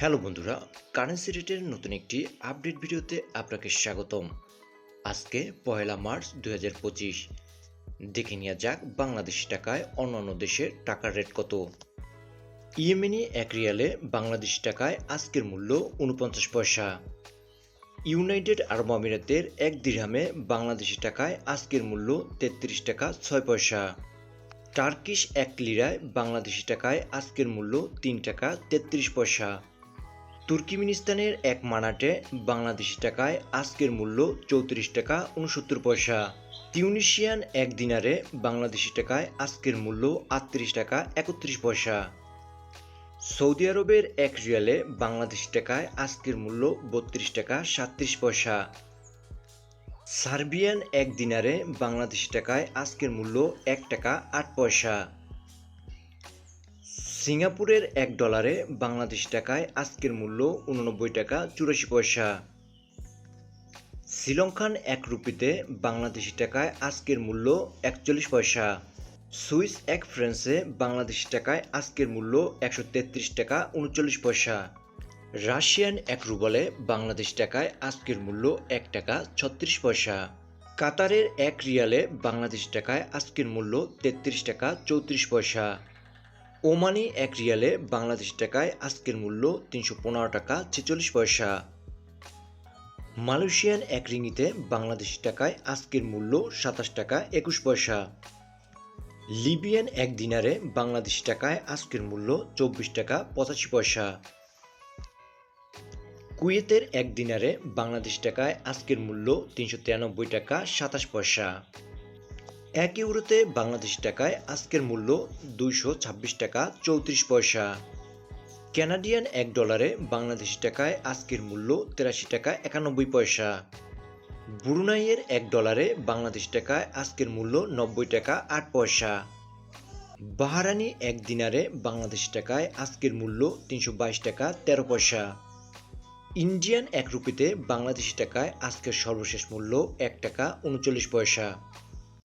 Hello বন্ধুরা currency রেটের নতুন একটি আপডেট ভিডিওতে আপনাকে স্বাগতম। আজকে পয়লা মার্চ দু হাজার পঁচিশ। দেখে নেওয়া যাক বাংলাদেশি টাকায় অন্যান্য দেশের টাকার রেট কত। ইয়েমেনি এক রিয়ালে বাংলাদেশি টাকায় আজকের মূল্য উনপঞ্চাশ পয়সা। ইউনাইটেড আরব আমিরাতের এক দিরহামে বাংলাদেশি টাকায় আজকের মূল্য তেত্রিশ টাকা ছয় পয়সা। টার্কিশ এক লিরায় বাংলাদেশি টাকায় আজকের মূল্য তিন টাকা তেত্রিশ পয়সা। তুর্কিমিনিস্তানের এক মানাটে বাংলাদেশি টাকায় আজকের মূল্য চৌত্রিশ টাকা উনসত্তর পয়সা। তিউনিশিয়ান এক দিনারে বাংলাদেশি টাকায় আজকের মূল্য আটত্রিশ টাকা একত্রিশ পয়সা। সৌদি আরবের এক রিয়ালে বাংলাদেশি টাকায় আজকের মূল্য বত্রিশ টাকা সাতত্রিশ পয়সা। সার্বিয়ান এক দিনারে বাংলাদেশি টাকায় আজকের মূল্য এক টাকা আট পয়সা। সিঙ্গাপুরের এক ডলারে বাংলাদেশ টাকায় আজকের মূল্য উননব্বই টাকা চুরাশি পয়সা। শ্রীলঙ্কান এক রুপিতে বাংলাদেশি টাকায় আজকের মূল্য একচল্লিশ পয়সা। সুইস এক ফ্রান্সে বাংলাদেশি টাকায় আজকের মূল্য একশো তেত্রিশ টাকা উনচল্লিশ পয়সা। রাশিয়ান এক রুবলে বাংলাদেশ টাকায় আজকের মূল্য এক টাকা ছত্রিশ পয়সা। কাতারের এক রিয়ালে বাংলাদেশ টাকায় আজকের মূল্য তেত্রিশ টাকা চৌত্রিশ পয়সা। ওমানি এক রিয়ালে বাংলাদেশি টাকায় আজকের মূল্য তিনশো পনেরো টাকা, ছেচল্লিশ পয়সা। মালয়েশিয়ান এক রিঙ্গিতে বাংলাদেশি টাকায় আজকের মূল্য সাতাশ টাকা, একুশ পয়সা। লিবিয়ান এক দিনারে বাংলাদেশ টাকায় আজকের মূল্য চব্বিশ টাকা, পঁচাশি পয়সা। কুয়েতের এক দিনারে বাংলাদেশ টাকায় আজকের মূল্য তিনশো তিরানব্বই টাকা, সাতাশ পয়সা। এক ইউরোতে বাংলাদেশি টাকায় আজকের মূল্য দুইশো ছাব্বিশ টাকা চৌত্রিশ পয়সা। ক্যানাডিয়ান এক ডলারে বাংলাদেশি টাকায় আজকের মূল্য তেরাশি টাকা একানব্বই পয়সা। ব্রুনাইয়ের এক ডলারে বাংলাদেশি টাকায় আজকের মূল্য নব্বই টাকা আট পয়সা। বাহারানি এক দিনারে বাংলাদেশি টাকায় আজকের মূল্য তিনশো বাইশ টাকা তেরো পয়সা। ইন্ডিয়ান এক রুপিতে বাংলাদেশি টাকায় আজকের সর্বশেষ মূল্য এক টাকা উনচল্লিশ পয়সা।